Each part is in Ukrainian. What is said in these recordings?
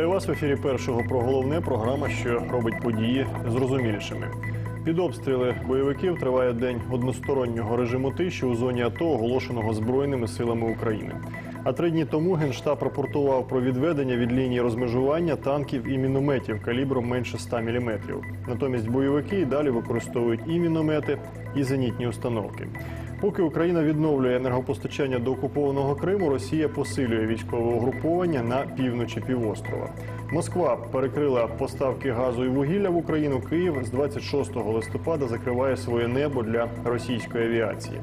Вітаю вас в ефірі першого про головне програма, що робить події зрозумілішими. Під обстріли бойовиків триває день одностороннього режиму тиші у зоні АТО, оголошеного Збройними силами України. А три дні тому Генштаб рапортував про відведення від лінії розмежування танків і мінометів калібром менше 100 мм. Натомість бойовики і далі використовують і міномети, і зенітні установки. Поки Україна відновлює енергопостачання до окупованого Криму, Росія посилює військове угруповання на півночі півострова. Москва перекрила поставки газу і вугілля в Україну. Київ з 26 листопада закриває своє небо для російської авіації.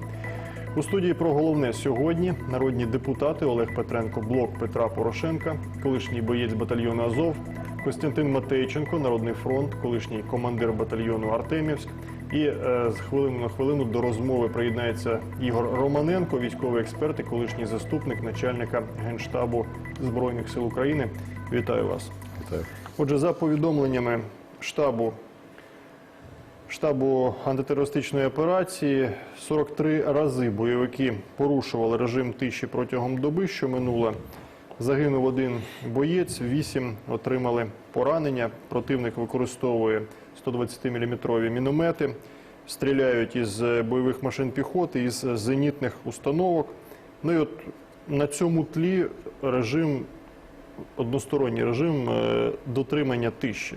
У студії про головне сьогодні народні депутати Олег Петренко, блок Петра Порошенка, колишній боєць батальйону Азов, Костянтин Матейченко, Народний фронт, колишній командир батальйону Артемівськ. І е, з хвилину на хвилину до розмови приєднається Ігор Романенко, військовий експерт і колишній заступник начальника генштабу збройних сил України. Вітаю вас. Вітаю. Отже, за повідомленнями штабу штабу антитерористичної операції 43 рази бойовики порушували режим тиші протягом доби, що минула. Загинув один боєць, вісім отримали поранення. Противник використовує 120-мм міномети, стріляють із бойових машин піхоти, із зенітних установок. Ну і от на цьому тлі режим, односторонній режим е, дотримання тиші.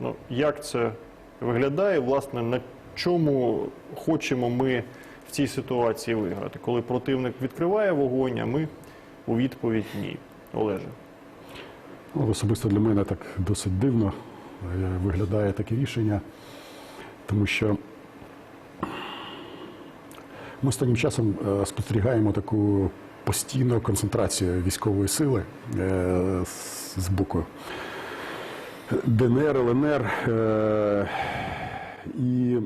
Ну, як це виглядає, власне, на чому хочемо ми в цій ситуації виграти, коли противник відкриває вогонь, а ми у відповідь ні. Олеже. Ну, Особисто для мене так досить дивно е, виглядає таке рішення, тому що ми останнім часом е, спостерігаємо таку постійну концентрацію військової сили е, з- боку ДНР, ЛНР. е, І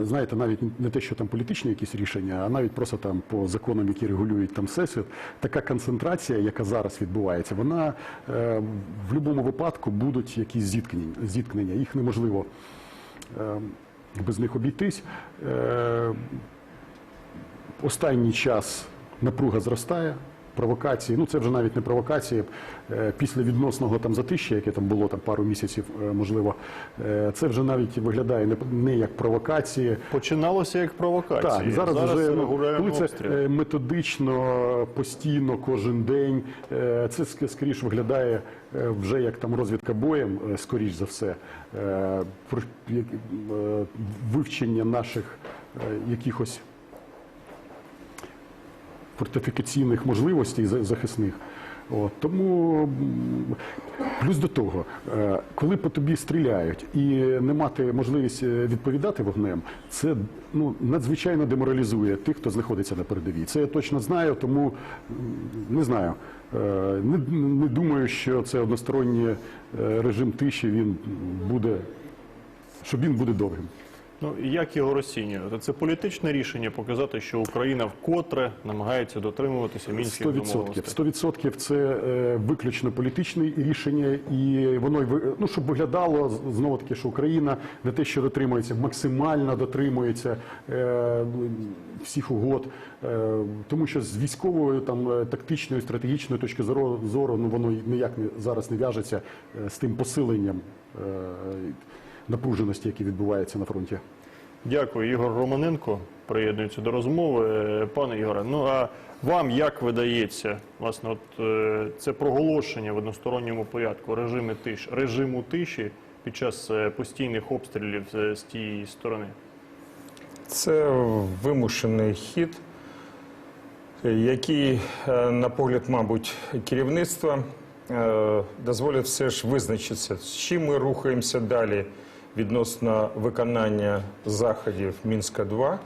знаєте, навіть не те, що там політичні якісь рішення, а навіть просто там по законам, які регулюють там всесвіт, така концентрація, яка зараз відбувається, вона е, в будь-якому випадку будуть якісь зіткнення, зіткнення. Їх неможливо е, без них обійтись. Е, останній час напруга зростає. Провокації, ну це вже навіть не провокації. Е, Після відносного там затища, яке там було там пару місяців, е, можливо, е, це вже навіть виглядає не, не як провокації. Починалося як провокація. Так, зараз, вже ну, це обстріл. методично, постійно, кожен день. Це ск- скоріш виглядає вже як там розвідка боєм, скоріш за все, вивчення наших якихось фортифікаційних можливостей за- захисних. От, тому плюс до того, е, коли по тобі стріляють і не мати можливість е, відповідати вогнем, це ну надзвичайно деморалізує тих, хто знаходиться на передовій. Це я точно знаю, тому не знаю. Е, Не, не думаю, що це односторонній режим тиші. Він буде, що він буде довгим. Ну як його розцінювати? Це політичне рішення показати, що Україна вкотре намагається дотримуватися мінських 100%. домовленостей. 100% це е, виключно політичне рішення, і воно ну, щоб виглядало знову таки, що Україна не те, що дотримується, максимально дотримується е, всіх угод, е, тому що з військової там е, тактичної, стратегічної точки зору, зору ну воно ніяк не зараз не в'яжеться е, з тим посиленням е, напруженості, яке відбувається на фронті. Дякую, Ігор Романенко. Приєднується до розмови. Пане Ігоре, ну а вам як видається, власне, от е, це проголошення в односторонньому порядку режиму тиш, режиму тиші під час е, постійних обстрілів е, з тієї сторони? Це вимушений хід, який, на погляд, мабуть, керівництва дозволить все ж визначитися, з чим ми рухаємося далі відносно виконання заходів Мінська 2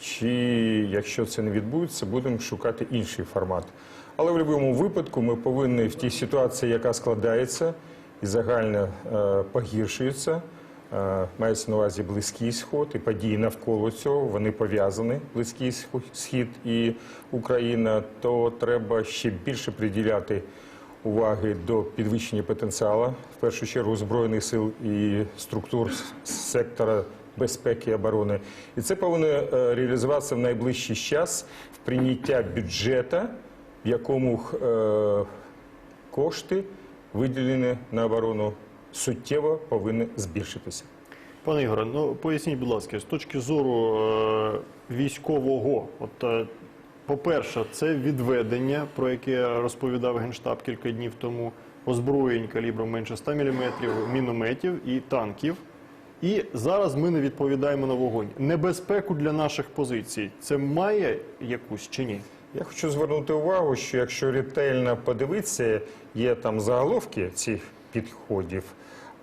чи якщо це не відбудеться, будемо шукати інший формат. Але в будь-якому випадку ми повинні в тій ситуації, яка складається і загально е, погіршується, Е, Мається на увазі близький сход і події навколо цього. Вони пов'язані, близький схід і Україна. То треба ще більше приділяти уваги до підвищення потенціалу, в першу чергу збройних сил і структур сектора безпеки і оборони. І це повинно е, реалізуватися в найближчий час в прийняття бюджету, в якому е, кошти виділені на оборону, суттєво повинні збільшитися. Пане Ігоре, ну поясніть, будь ласка, з точки зору е, військового, от по-перше, це відведення, про яке розповідав Генштаб кілька днів тому, озброєнь калібром менше 100 мм, мінометів і танків. І зараз ми не відповідаємо на вогонь. Небезпеку для наших позицій це має якусь чи ні? Я хочу звернути увагу, що якщо ретельно подивитися, є там заголовки цих підходів,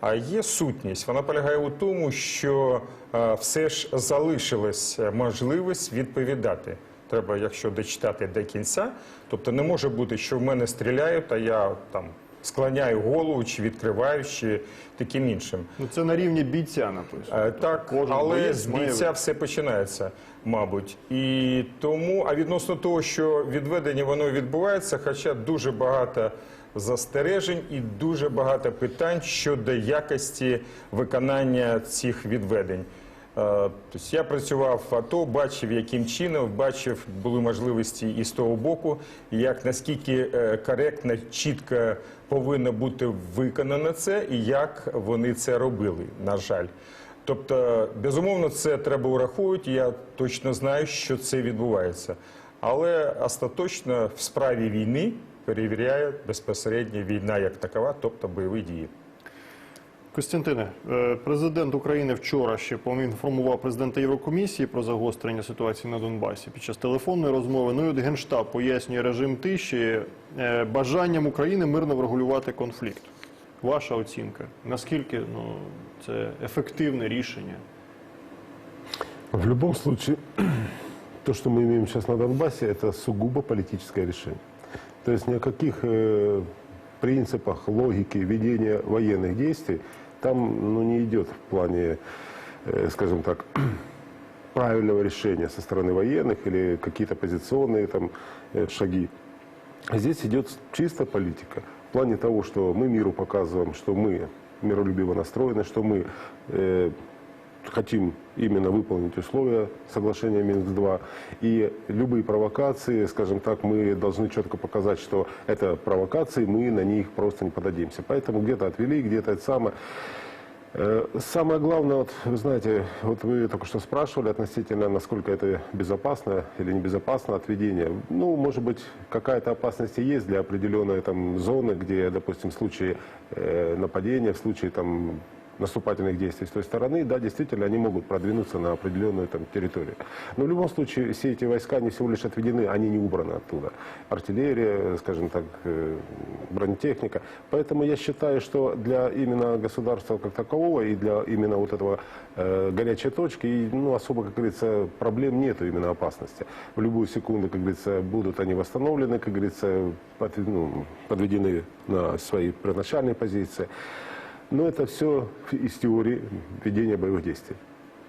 а є сутність. Вона полягає у тому, що е, все ж залишилась можливість відповідати. Треба, якщо дочитати до кінця, тобто не може бути, що в мене стріляють, а я там склоняю голову чи відкриваю, чи таким іншим. Ну це на рівні бійця написано. Е, Так, Кожен але з має- бійця все починається, мабуть. І тому, а відносно того, що відведення воно відбувається, хоча дуже багато застережень і дуже багато питань щодо якості виконання цих відведень. Е, Тобто я працював в АТО, бачив, яким чином, бачив, були можливості і з того боку, як наскільки е, коректно, чітко повинно бути виконано це, і як вони це робили, на жаль. Тобто, безумовно, це треба ураховувати. Я точно знаю, що це відбувається. Але остаточно в справі війни перевіряє безпосередньо війна як такова, тобто бойові дії. Костянтине, е, президент України вчора ще поінформував президента Єврокомісії про загострення ситуації на Донбасі під час телефонної розмови. Ну і от Генштаб пояснює режим тиші е, бажанням України мирно врегулювати конфлікт. Ваша оцінка? Наскільки ну, це ефективне рішення? В любом случае, то, что мы имеем сейчас на Донбассе, это сугубо политическое решение. То есть ни о каких э, принципах, логики ведения военных действий там ну, не идет в плане, э, скажем так, правильного решения со стороны военных или какие-то позиционные там, э, шаги. Здесь идет чисто политика. В плане того, что мы миру показываем, что мы миролюбиво настроены, что мы э, хотим именно выполнить условия соглашения Минск-2. И любые провокации, скажем так, мы должны четко показать, что это провокации, мы на них просто не подадимся. Поэтому где-то отвели, где-то это самое. Э, Самое главное, вот, вы знаете, вот вы только что спрашивали относительно, насколько это безопасно или небезопасно отведение. Ну, может быть, какая-то опасность и есть для определенной там зоны, где, допустим, в случае э, нападения, в случае там наступательных действий с той стороны, да, действительно, они могут продвинуться на определенную там территорию. Но в любом случае, все эти войска не всего лишь отведены, они не убраны оттуда. Артиллерия, скажем так, э, бронетехника. Поэтому я считаю, что для именно государства как такового и для именно вот этого э, горячей точки, ну, особо, как говорится, проблем нету именно опасности. В любую секунду, как говорится, будут они восстановлены, как говорится, под- ну, подведены на свои первоначальные позиции. Но это все из теории ведения боевых действий.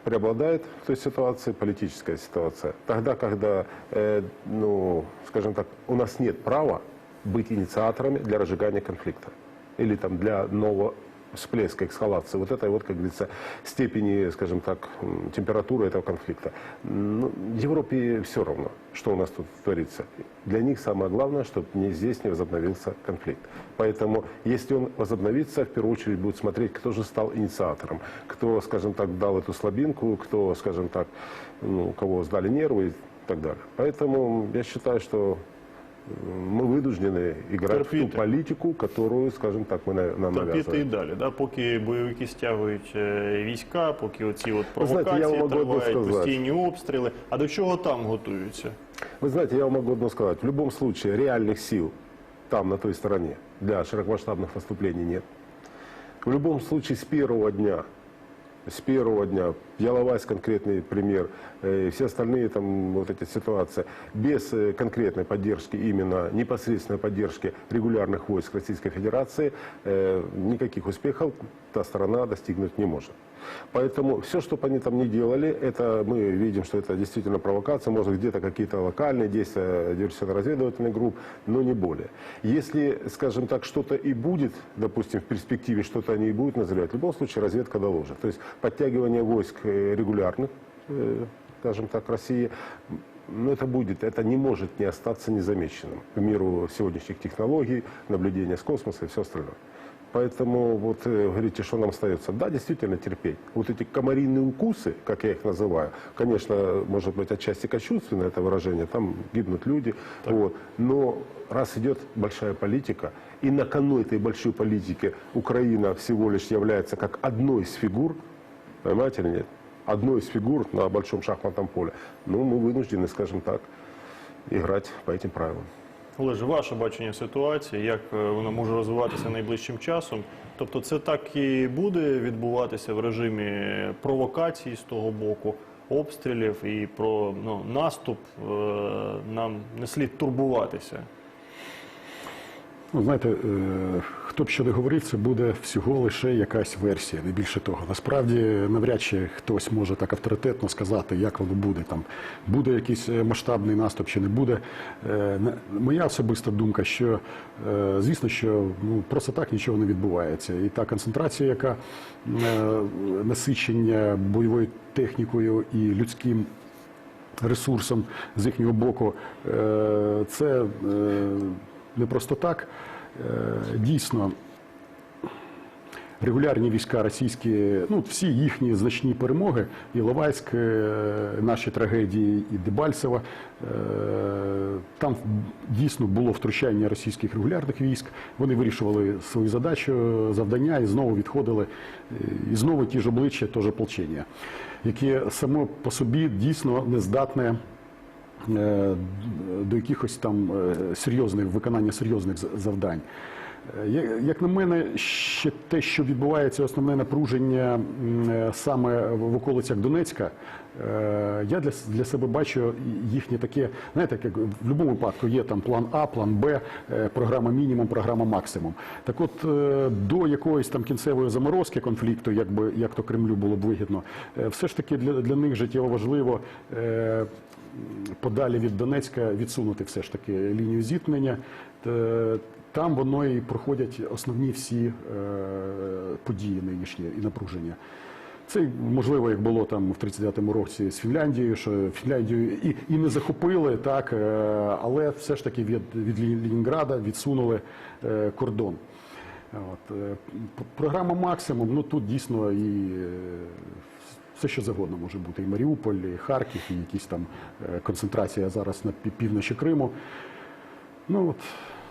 Преобладает в той ситуации политическая ситуация. Тогда, когда, э, ну, скажем так, у нас нет права быть инициаторами для разжигания конфликта или там для нового всплеска, эскалации, вот этой вот, как говорится, степени, скажем так, температуры этого конфликта. Ну, Европе все равно, что у нас тут творится. Для них самое главное, чтобы не здесь не возобновился конфликт. Поэтому, если он возобновится, в первую очередь будут смотреть, кто же стал инициатором, кто, скажем так, дал эту слабинку, кто, скажем так, ну, кого сдали нервы и так далее. Поэтому я считаю, что э, мы вынуждены играть в Терпите. ту политику, которую, скажем так, мы на- нам Терпіти і навязываем. далі, да? поки бойовики стягують е, війська, поки оці от Ви знаєте, я провокації вам можу одне тривають, сказати. постійні обстріли. А до чого там готуються? Вы знаете, я вам могу одно сказать. В любом случае, реальных сил там, на той стороне, для широкомасштабных наступлений нет. В любом случае, с первого дня, с первого дня, Яловайс конкретный пример, э, все остальные там вот эти ситуации, без э, конкретной поддержки, именно непосредственной поддержки регулярных войск Российской Федерации, э, никаких успехов Та сторона достигнуть не может. Поэтому все, что они там не делали, это мы видим, что это действительно провокация, может где-то какие-то локальные действия диверсионно-разведывательных групп, но не более. Если, скажем так, что-то и будет, допустим, в перспективе что-то они и будут назревать, в любом случае разведка доложит. То есть подтягивание войск э, регулярных, э, скажем так, России, ну, это будет, это не может не остаться незамеченным в миру сегодняшних технологий, наблюдения с космоса и все остальное. Поэтому вот э, говорите, что нам остается. Да, действительно терпеть. Вот эти комариные укусы, как я их называю, конечно, может быть отчасти кощунственное это выражение, там гибнут люди, вот. но раз идет большая политика, и на кону этой большой политики Украина всего лишь является как одной из фигур, понимаете или нет? Одной из фигур на большом шахматном поле. Ну, мы вынуждены, скажем так, играть по этим правилам. Олеже, ваше бачення ситуації, як е, вона може розвиватися найближчим часом? Тобто, це так і буде відбуватися в режимі провокації з того боку, обстрілів і про ну, наступ е, нам не слід турбуватися. Ну, знаєте, е, хто б що не говорив, це буде всього лише якась версія, не більше того. Насправді, навряд чи хтось може так авторитетно сказати, як воно буде. Там буде якийсь е, масштабний наступ чи не буде. Е, Моя особиста думка, що е, звісно, що ну просто так нічого не відбувається. І та концентрація, яка насичення бойовою технікою і людським ресурсом з їхнього боку. Це не просто так. Е, Дійсно, регулярні війська російські, ну всі їхні значні перемоги, і Ловайськ, е, наші трагедії, і Дебальцево. е, Там дійсно було втручання російських регулярних військ. Вони вирішували свою задачу, завдання і знову відходили. І знову ті ж обличчя, теж ополчення, яке само по собі дійсно не здатне до якихось там е, серйозних виконання серйозних завдань. Е, Як на мене, ще те, що відбувається, основне напруження е, саме в околицях Донецька, е, я для, для себе бачу їхнє таке, знаєте, як в будь-якому випадку є там план А, план Б, е, програма мінімум, програма максимум. Так от е, до якоїсь там кінцевої заморозки конфлікту, якби як то Кремлю було б вигідно, е, все ж таки для, для них життєво важливо. е, подалі від Донецька відсунути все ж таки лінію зіткнення. Там воно і проходять основні всі е, події нинішні і напруження. Це можливо, як було там в 39-му році з Фінляндією, що Фінляндію і, і не захопили, так, е, але все ж таки від, від Лі- Ленінграда відсунули е, кордон. От, е, програма максимум, ну тут дійсно і все, що завгодно може бути. І Маріуполь, і Харків, і якісь там концентрація зараз на півночі Криму. Ну от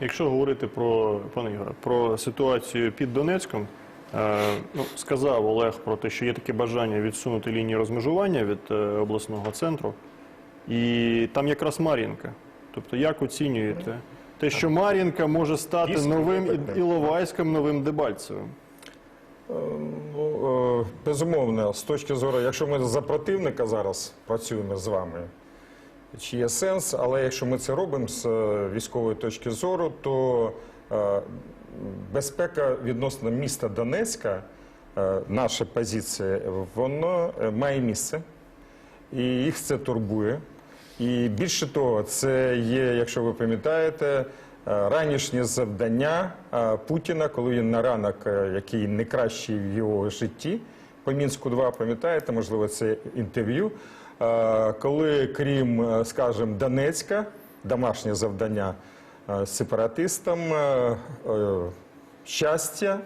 Якщо говорити про пане Ігоре, про ситуацію під Донецьком, ну сказав Олег про те, що є таке бажання відсунути лінію розмежування від е, обласного центру, і там якраз Мар'їнка. Тобто, як оцінюєте те, що Мар'їнка може стати Дійсно, новим. Іловайськом, новим Дебальцевим? Ну, е, безумовно, з точки зору, якщо ми за противника зараз працюємо з вами, чи є сенс, але якщо ми це робимо з е, військової точки зору, то е, безпека відносно міста Донецька, е, наша позиція, воно е, має місце, і їх це турбує. І більше того, це є, якщо ви пам'ятаєте, е, ранішнє завдання Путіна, коли він на ранок, який не кращий в його житті, по Мінську 2 пам'ятаєте, можливо, це інтерв'ю. Коли крім, скажімо, Донецька, домашнє завдання сепаратистам, е, е, щастя,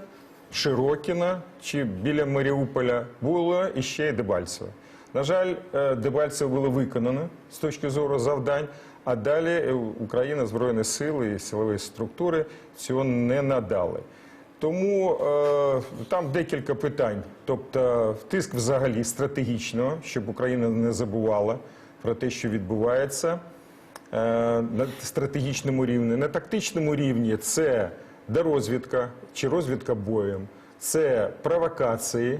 Широкіна чи біля Маріуполя було і ще й Дебальцево. На жаль, е, Дебальцево було виконано з точки зору завдань, а далі е, Україна, Збройні сили і силові структури цього не надали. Тому е, там декілька питань. Тобто, тиск взагалі стратегічно, щоб Україна не забувала про те, що відбувається е, на стратегічному рівні. На тактичному рівні це дорозвідка чи розвідка боєм, це провокації.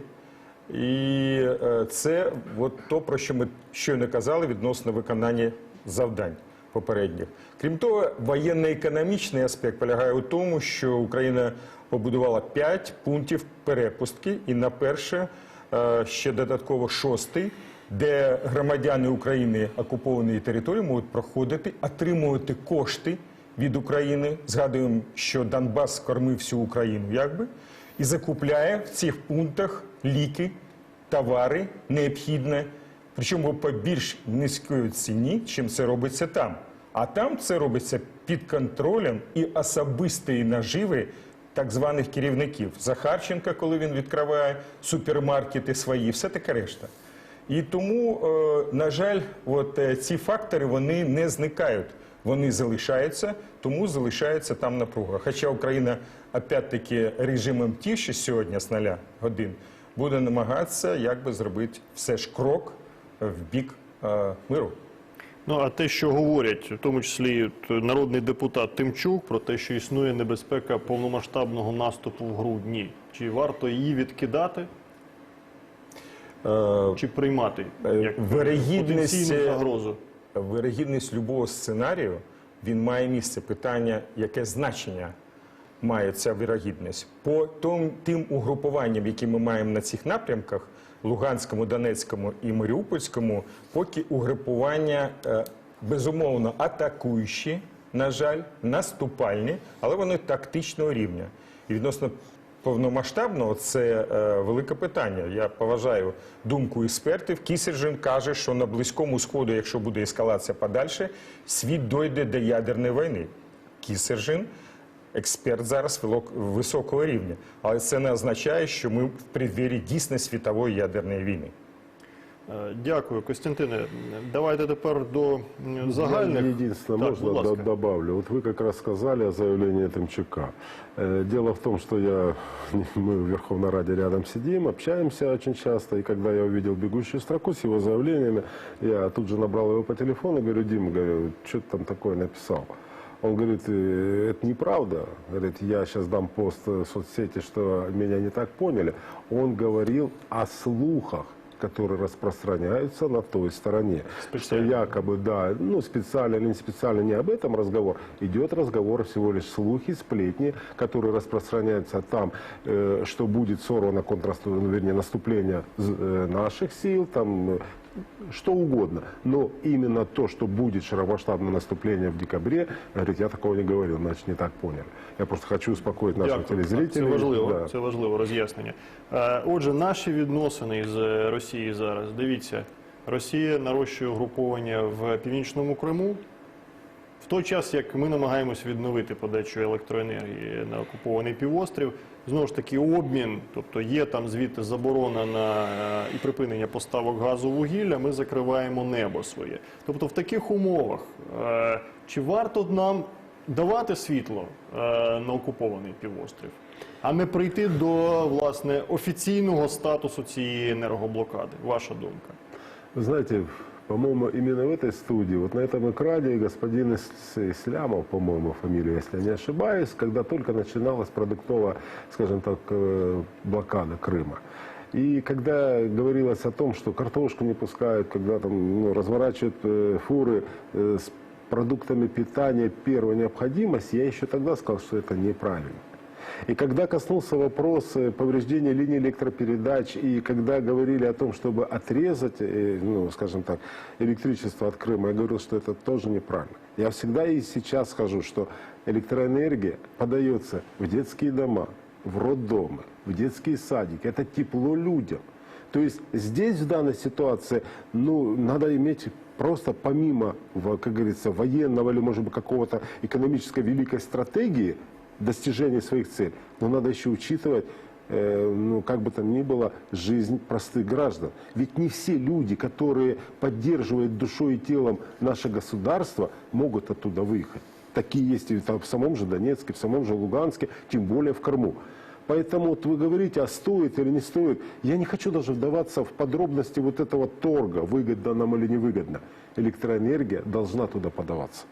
І е, це от то, про що ми щойно казали відносно виконання завдань попередніх. Крім того, воєнно-економічний аспект полягає у тому, що Україна побудувала 5 пунктів перепустки, і на перше е, ще додатково шостий, де громадяни України окупованої території можуть проходити, отримувати кошти від України. Згадуємо, що Донбас кормив всю Україну, якби, і закупляє в цих пунктах ліки, товари необхідні Причому по більш низької ціні, чим це робиться там. А там це робиться під контролем і особистої наживи так званих керівників. Захарченка, коли він відкриває супермаркети свої, все таке решта. І тому, е, на жаль, от е, ці фактори вони не зникають. Вони залишаються, тому залишається там напруга. Хоча Україна, опять-таки, режимом тиші сьогодні з 0 годин буде намагатися якби зробити все ж крок в бік е, миру. Ну а те, що говорять, в тому числі народний депутат Тимчук, про те, що існує небезпека повномасштабного наступу в грудні, чи варто її відкидати, чи приймати Е, як потенційну е, загрозу? Вирогідність любого сценарію він має місце. Питання, яке значення має ця вирогідність. По том, тим угрупуванням, які ми маємо на цих напрямках, Луганському, Донецькому і Маріупольському, поки угрупування е, безумовно атакуючі, на жаль, наступальні, але вони тактичного рівня. І відносно повномасштабного це е, велике питання. Я поважаю думку експертів. Кісержин каже, що на близькому сходу, якщо буде ескалація подальше, світ дойде до ядерної війни. Кісержин експерт зараз високого рівня, але це не означає, що ми в предвірі дійсно світової ядерної війни. Дякую, Костянтине. Давайте тепер до загальних. Я единственное, Так, можно ласка. добавлю. Вот вы как раз сказали о заявлении Тимчука. Э, Дело в том, что я, мы в Верховной Раде рядом сидим, общаемся очень часто, и когда я увидел бегущую строку с его заявлениями, я тут же набрал его по телефону, говорю, Дим, говорю, что ты там такое написал? Он говорит, «Э, это неправда. Говорит, я сейчас дам пост в соцсети, что меня не так поняли. Он говорил о слухах, которые распространяются на той стороне. Что Специально. якобы, да, ну, специально или не специально, не об этом разговор. Идет разговор всего лишь слухи, сплетни, которые распространяются там, э, что будет сорвано контрасту, вернее, наступление з- э, наших сил, там, э, что угодно. Но именно то, что будет широкомасштабное наступление в декабре, говорит, я такого не говорил, значит, не так поняли. Я просто хочу успокоить наших Дякую. телезрителей. Це важливо, Да. це важливо роз'яснення. Е, Отже, наші відносини з Росією зараз. Дивіться, Росія нарощує угруповання в північному Криму. В той час, як ми намагаємось відновити подачу електроенергії на окупований півострів, знову ж таки обмін, тобто є там звідти заборона на е, і припинення поставок газу вугілля, ми закриваємо небо своє. Тобто, в таких умовах е, чи варто нам давати світло е, на окупований півострів, а не прийти до власне офіційного статусу цієї енергоблокади? Ваша думка? Вы знаете, по-моему, именно в этой студии, вот на этом экране господин Ис- Ислямов, по-моему, фамилия, если я не ошибаюсь, когда только начиналась продуктовая, скажем так, э, блокада Крыма. И когда говорилось о том, что картошку не пускают, когда там ну, разворачивают э, фуры э, с продуктами питания первой необходимости, я еще тогда сказал, что это неправильно. И когда коснулся вопрос повреждения линии электропередач, и когда говорили о том, чтобы отрезать, э, ну, скажем так, электричество от Крыма, я говорил, что это тоже неправильно. Я всегда и сейчас скажу, что электроэнергия подается в детские дома, в роддомы, в детские садики. Это тепло людям. То есть здесь в данной ситуации, ну, надо иметь просто помимо, как говорится, военного или, может быть, какого-то экономической великой стратегии достижения своих целей, но надо еще учитывать, э, ну, как бы там ни было, жизнь простых граждан. Ведь не все люди, которые поддерживают душой и телом наше государство, могут оттуда выехать. Такие есть и в самом же Донецке, в самом же Луганске, тем более в Крыму. Поэтому вот вы говорите, а стоит или не стоит. Я не хочу даже вдаваться в подробности вот этого торга, выгодно нам или невыгодно. Электроэнергия должна туда подаваться.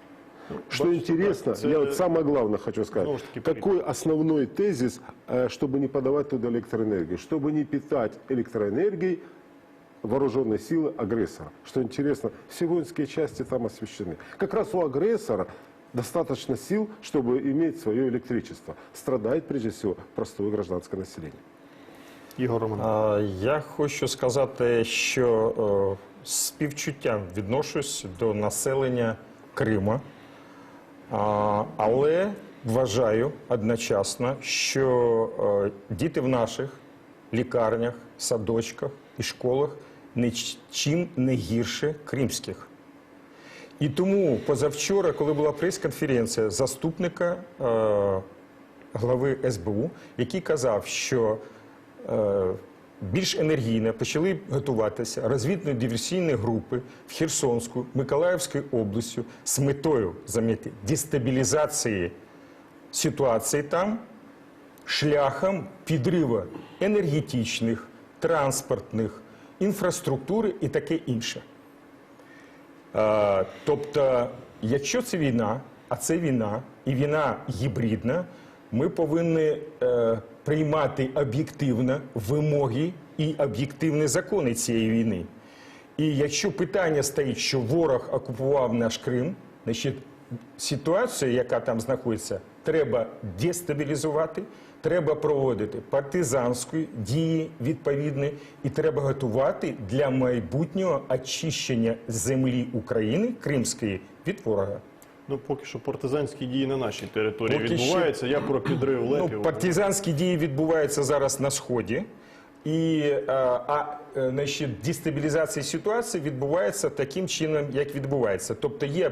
Что бачите, интересно, так, це- я вот самое главное хочу сказать. Знову ж таки, Какой основной тезис, э, чтобы не подавать туда электроэнергию? Чтобы не питать электроэнергией вооруженные силы агрессора. Что интересно, все воинские части там освещены. Как раз у агрессора достаточно сил, чтобы иметь свое электричество. Страдает прежде всего простое гражданское население. Ігор Роман. А, Я хочу сказати, що е, з співчуттям відношусь до населення Крима, А, Але вважаю одночасно, що е, діти в наших лікарнях, садочках і школах нічим не гірше кримських. І тому позавчора, коли була прес-конференція заступника е, глави СБУ, який казав, що е, більш енергійно почали готуватися розвідно-диверсійні групи в Херсонську, Миколаївській області з метою замітьте, дестабілізації ситуації там шляхом підриву енергетичних, транспортних, інфраструктури і таке інше. Тобто, якщо це війна, а це війна, і війна гібридна, ми повинні е, приймати об'єктивно вимоги і об'єктивні закони цієї війни. І якщо питання стоїть, що ворог окупував наш Крим, значить ситуацію, яка там знаходиться, треба дестабілізувати, треба проводити партизанські дії відповідні, і треба готувати для майбутнього очищення землі України Кримської від ворога. Ну, поки що партизанські дії на нашій території Поки відбуваються. Я про підрив лепів. Ну, партизанські дії відбуваються зараз на сході. І е, а, е, значить, дестабілізація ситуації відбувається таким чином, як відбувається. Тобто є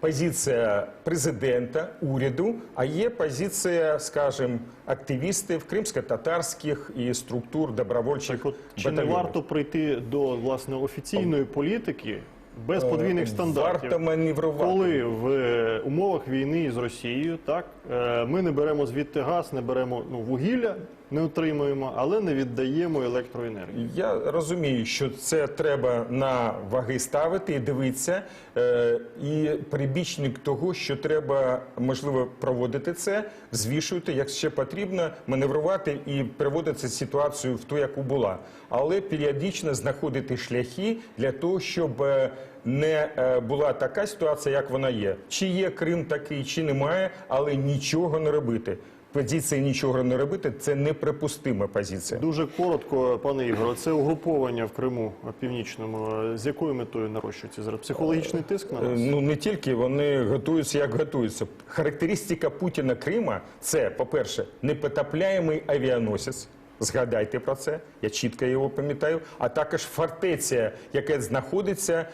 позиція президента, уряду, а є позиція, скажімо, активістів кримсько-татарських і структур добровольчих Так от, чи не варто прийти до власне офіційної політики без подвійних стандартів? Варто маневрувати. Коли в е, умовах війни з Росією, так е, ми не беремо звідти газ, не беремо ну, вугілля, не отримуємо, але не віддаємо електроенергію. Я розумію, що це треба на ваги ставити і дивитися. Е, і прибічник того, що треба можливо проводити це, звішувати, якщо потрібно, маневрувати і приводити ситуацію в ту, яку була. Але періодично знаходити шляхи для того, щоб е, не е, була така ситуація, як вона є. Чи є Крим такий, чи немає, але нічого не робити. Позиція нічого не робити це неприпустима позиція. Дуже коротко, пане Ігоре, це угруповання в Криму е, північному. е, З якою метою нарощується зараз? Психологічний тиск на Е, нас? Ну не тільки вони готуються, як готуються. Характеристика Путіна Крима це, по-перше, непотопляємий авіаносець. Згадайте про це, я чітко його пам'ятаю. А також фортеця, яка знаходиться е,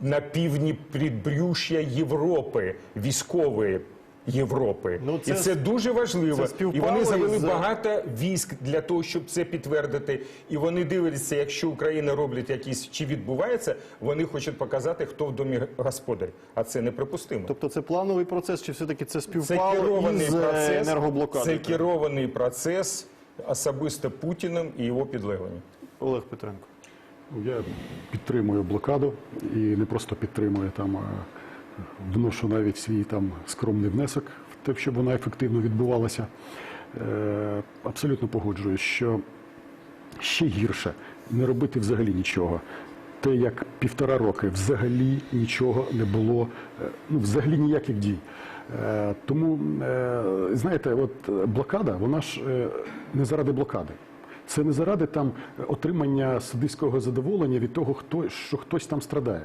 на півдні підбрюш'я Європи, військової Європи. Ну, це І це дуже важливо. це І вони завели із- багато військ для того, щоб це підтвердити. І вони дивляться, якщо Україна роблять якісь чи відбувається, вони хочуть показати, хто в домі господар. А це неприпустимо. Тобто це плановий процес, чи все-таки це Це співпало керований із е, процес. енергоблокадою? Це керований процес особисто Путіним і його підлеглими. Олег Петренко. Я підтримую блокаду і не просто підтримую там, а вношу навіть свій там скромний внесок в те, щоб вона ефективно відбувалася. Е, Абсолютно погоджуюсь, що ще гірше не робити взагалі нічого. Те, як півтора роки взагалі нічого не було, е, ну взагалі ніяких дій. Е, Тому, знаєте, от блокада, вона ж не заради блокади. Це не заради там отримання садистського задоволення від того, хто, що хтось там страдає.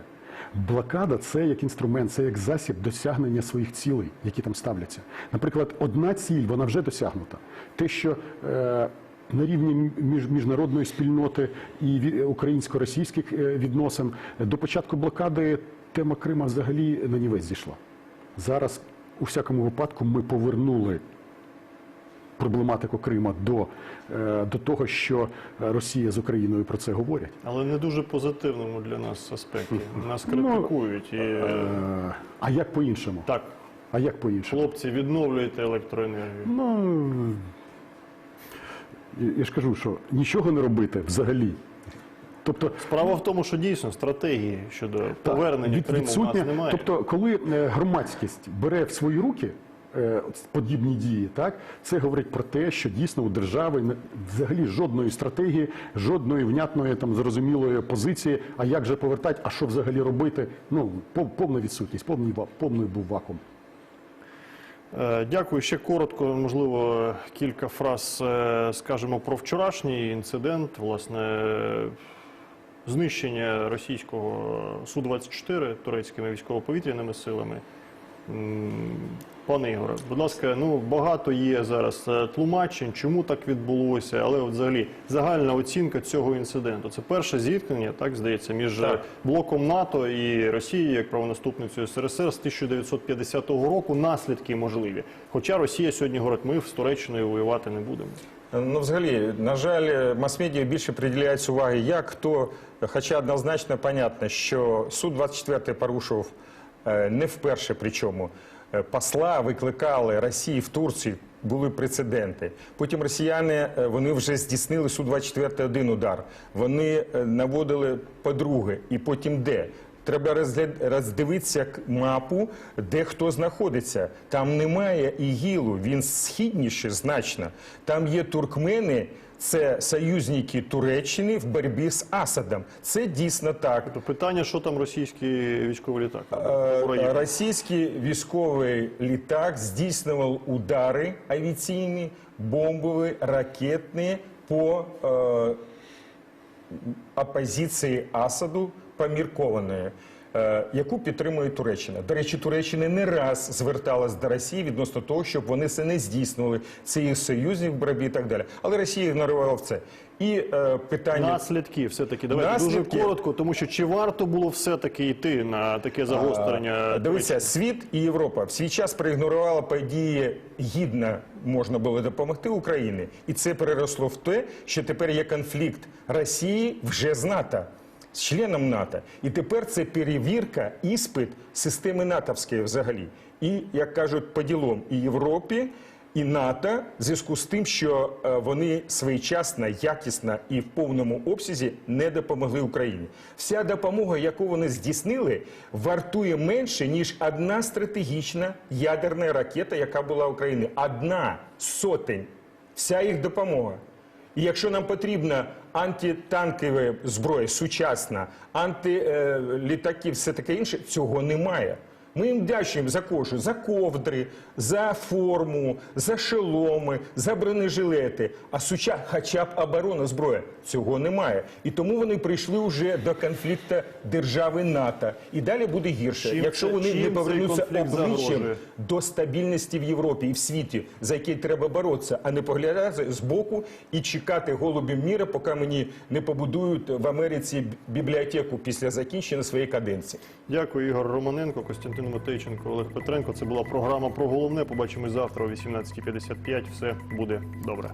Блокада це як інструмент, це як засіб досягнення своїх цілей, які там ставляться. Наприклад, одна ціль вона вже досягнута. Те, що е, на рівні між, міжнародної спільноти і українсько-російських е, відносин до початку блокади тема Крима взагалі на нівець зійшла. Зараз, у всякому випадку, ми повернули проблематику Крима до, е, до того, що Росія з Україною про це говорять. Але не дуже позитивному для нас аспекті. Нас Ну, критикують. І, е, Е, А як по-іншому? так, А як по-іншому? хлопці, відновлюєте електроенергію. Ну я- ж кажу, що нічого не робити взагалі. Тобто Справа в тому, що дійсно стратегії щодо повернення від- Криму в нас немає. Тобто, коли громадськість бере в свої руки подібні дії, так це говорить про те, що дійсно у держави взагалі жодної стратегії, жодної внятної там зрозумілої позиції. А як же повертати, а що взагалі робити? Ну пов- повна відсутність, повний повний був вакуум. Е, Дякую. Ще коротко, можливо, кілька фраз е, скажемо про вчорашній інцидент, власне, е, знищення російського Су-24 турецькими військово-повітряними силами. Пане Ігоре, будь ласка, ну багато є зараз е, тлумачень, чому так відбулося, але от взагалі загальна оцінка цього інциденту. Це перше зіткнення, так здається, між Так. е, блоком НАТО і Росією як правонаступницею СРСР з 1950 року. Наслідки можливі. Хоча Росія сьогодні говорить, ми з Туреччиною воювати не будемо. Ну, взагалі, на жаль, мас-медіа більше приділяється уваги, як хто, хоча однозначно понятно, що суд 24 порушував е, не вперше, причому Е, посла викликали Росії в Турцію. Були прецеденти. Потім росіяни е, вони вже здійснили су 24 один удар. Вони е, наводили по-друге, і потім де. Треба роздивитися мапу, де хто знаходиться. Там немає ігілу, він східніше значно. Там є туркмени, це союзники Туреччини в боротьбі з Асадом. Це дійсно так. То питання, що там російський військовий літак? Е, Російський військовий літак здійснював удари авіаційні, бомбові, ракетні по е, опозиції Асаду поміркованої. Е, Яку підтримує Туреччина. До речі, Туреччина не раз зверталась до Росії відносно того, щоб вони це не здійснювали. Це їх в боротьбі і так далі. Але Росія ігнорувала в це. І е, питання Наслідки, все-таки давайте дуже коротко, тому що чи варто було все-таки йти на таке загострення? Дивіться, світ і Європа в свій час проігнорувала події гідно можна було допомогти Україні, і це переросло в те, що тепер є конфлікт Росії вже з НАТО. Членом НАТО. І тепер це перевірка, іспит системи натовської взагалі. І, як кажуть, по ділом і Європі, і НАТО в зв'язку з тим, що е, вони своєчасно, якісно і в повному обсязі не допомогли Україні. Вся допомога, яку вони здійснили, вартує менше ніж одна стратегічна ядерна ракета, яка була в Україні. Одна сотень. Вся їх допомога. І якщо нам потрібна антитанкова зброя, сучасна, антилітаки, все таке інше, цього немає. Ми їм дячуємо за кожу, за ковдри, за форму, за шоломи, за бронежилети. А суча, хоча б оборона зброя, цього немає. І тому вони прийшли вже до конфлікту держави НАТО. І далі буде гірше. Чим Якщо вони чим не повернуться обличчям загрожує? до стабільності в Європі і в світі, за який треба боротися, а не поглядати збоку і чекати голубів міра, поки мені не побудують в Америці бібліотеку після закінчення своєї каденції. Дякую, Ігор Романенко, Костянтин Матейченко, Олег Петренко. Це була програма про головне. Побачимось завтра о 18.55. Все буде добре.